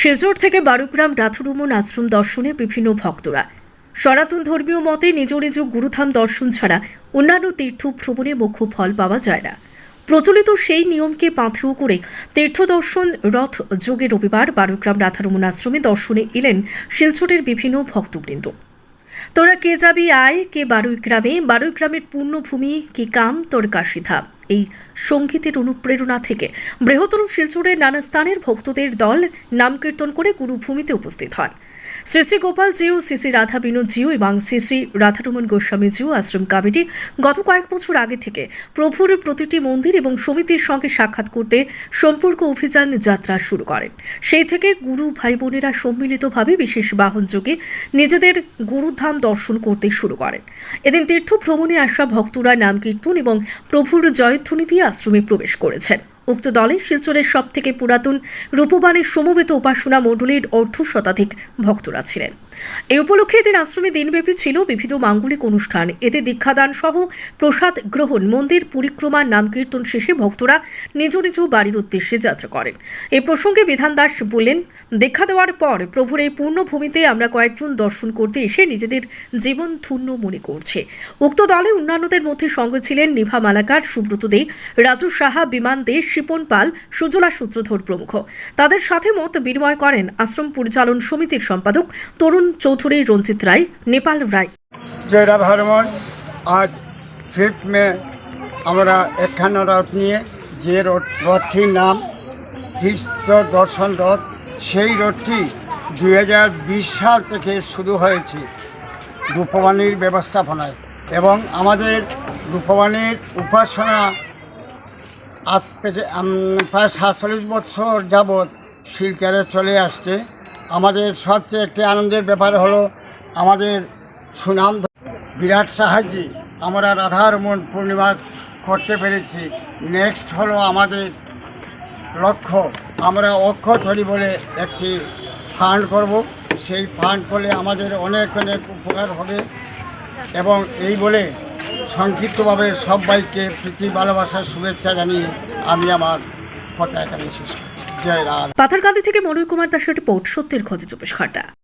শিলচর থেকে বারুগ্রাম রাথুরুমন আশ্রম দর্শনে বিভিন্ন ভক্তরা। সনাতন ধর্মীয় মতে নিজ নিজ গুরুধাম দর্শন ছাড়া অন্যান্য তীর্থ ভ্রমণে মুখ্য ফল পাওয়া যায় না। প্রচলিত সেই নিয়মকে পাথেও করে তীর্থ দর্শন রথ যোগে রবিবার বারুগ্রাম রাথারমন আশ্রমে দর্শনে এলেন শিলচরের বিভিন্ন ভক্তবৃন্দ। তোরা কে যাবি আয়? কে বারুই গ্রামে? বারুই গ্রামের পূর্ণভূমি কি কাম? তোর কাশিধা এই সঙ্গীতের অনুপ্রেরণা থেকে বৃহত্তর শিলচরের নানা স্থানের ভক্তদের দল নাম কীর্তন করে গুরুভূমিতে উপস্থিত হন। শ্রী শ্রী গোপাল জিও শ্রী শ্রী রাধা বিনোদ জিও এবং শ্রী শ্রী রাধারমন গোস্বামী জিও আশ্রম কমিটি গত কয়েক বছর আগে থেকে প্রভুর প্রতিটি মন্দির এবং সমিতির সঙ্গে সাক্ষাৎ করতে সম্পর্ক অভিযান যাত্রা শুরু করেন। সেই থেকে গুরু ভাই বোনেরা সম্মিলিতভাবে বিশেষ বাহন যোগে নিজেদের গুরুধাম দর্শন করতে শুরু করেন। এদিন তীর্থ ভ্রমণে আসা ভক্তরা নাম কীর্তন এবং প্রভুর জয়ধ্বনি দিয়ে আশ্রমে প্রবেশ করেছেন। উক্ত দলে শিলচরের সবথেকে পুরাতন রূপবানের সমবেত উপাসনা মণ্ডলীর অর্ধ শতাধিক ভক্তরা ছিলেন। এই উপলক্ষে এদিন আশ্রমে দিনব্যাপী ছিল বিবিধ মাঙ্গলিক অনুষ্ঠান। এতে দীক্ষাদান সহ প্রসাদ গ্রহণ, মন্দির পরিক্রমার নাম কীর্তন শেষে ভক্তরা নিজ নিজ বাড়ির উদ্দেশ্যে যাত্রা করেন। এই প্রসঙ্গে বিধান দাস বললেন, দীক্ষা দেওয়ার পর প্রভুর এই পূর্ণভূমিতে আমরা কয়েকজন দর্শন করতে এসে নিজেদের জীবন ধন্য মনে করছে। উক্ত দলে অন্যান্যদের মধ্যে সঙ্গে ছিলেন নিভা মালাকার, সুব্রত দে, রাজু সাহা, বিমান দে, শিপন পাল, সুজলা সূত্রধর প্রমুখ। তাদের সাথে মত বিনিময় করেন আশ্রম পরিচালন সমিতির সম্পাদক তরুণ চৌধুরী রঞ্জিত রায়, নেপাল রায়। জয় রাধা হরমন আজ ফিফথ মে আমরা একখানা রথ নিয়ে যে রথ রথটির নাম তীর্থ দর্শন রথ, সেই রথটি দুই হাজার বিশ সাল থেকে শুরু হয়েছে রূপবাণীর ব্যবস্থাপনায় এবং আমাদের রূপবাণীর উপাসনা আজ থেকে প্রায় সাতচল্লিশ বছর যাবৎ শিলচরে চলে আসছে। আমাদের সবচেয়ে একটি আনন্দের ব্যাপার হলো আমাদের সুনাম বিরাট সাহায্যে আমরা রাধার মন পূর্ণিমা করতে পেরেছি। নেক্সট হলো আমাদের লক্ষ্য। আমরা অক্ষরধরি বলে একটি ফান্ড করব। সেই ফান্ড করলে আমাদের অনেক অনেক উপকার হবে। এবং এই বলে সংক্ষিপ্তভাবে সবাইকে প্রীতি ভালোবাসার শুভেচ্ছা জানিয়ে আমি আমার কথা এখানে শেষ করছি। পাথারকান্দি থেকে মনোয় কুমার দাসের রিপোর্ট সত্যের খোঁজে চব্বিশ ঘণ্টা।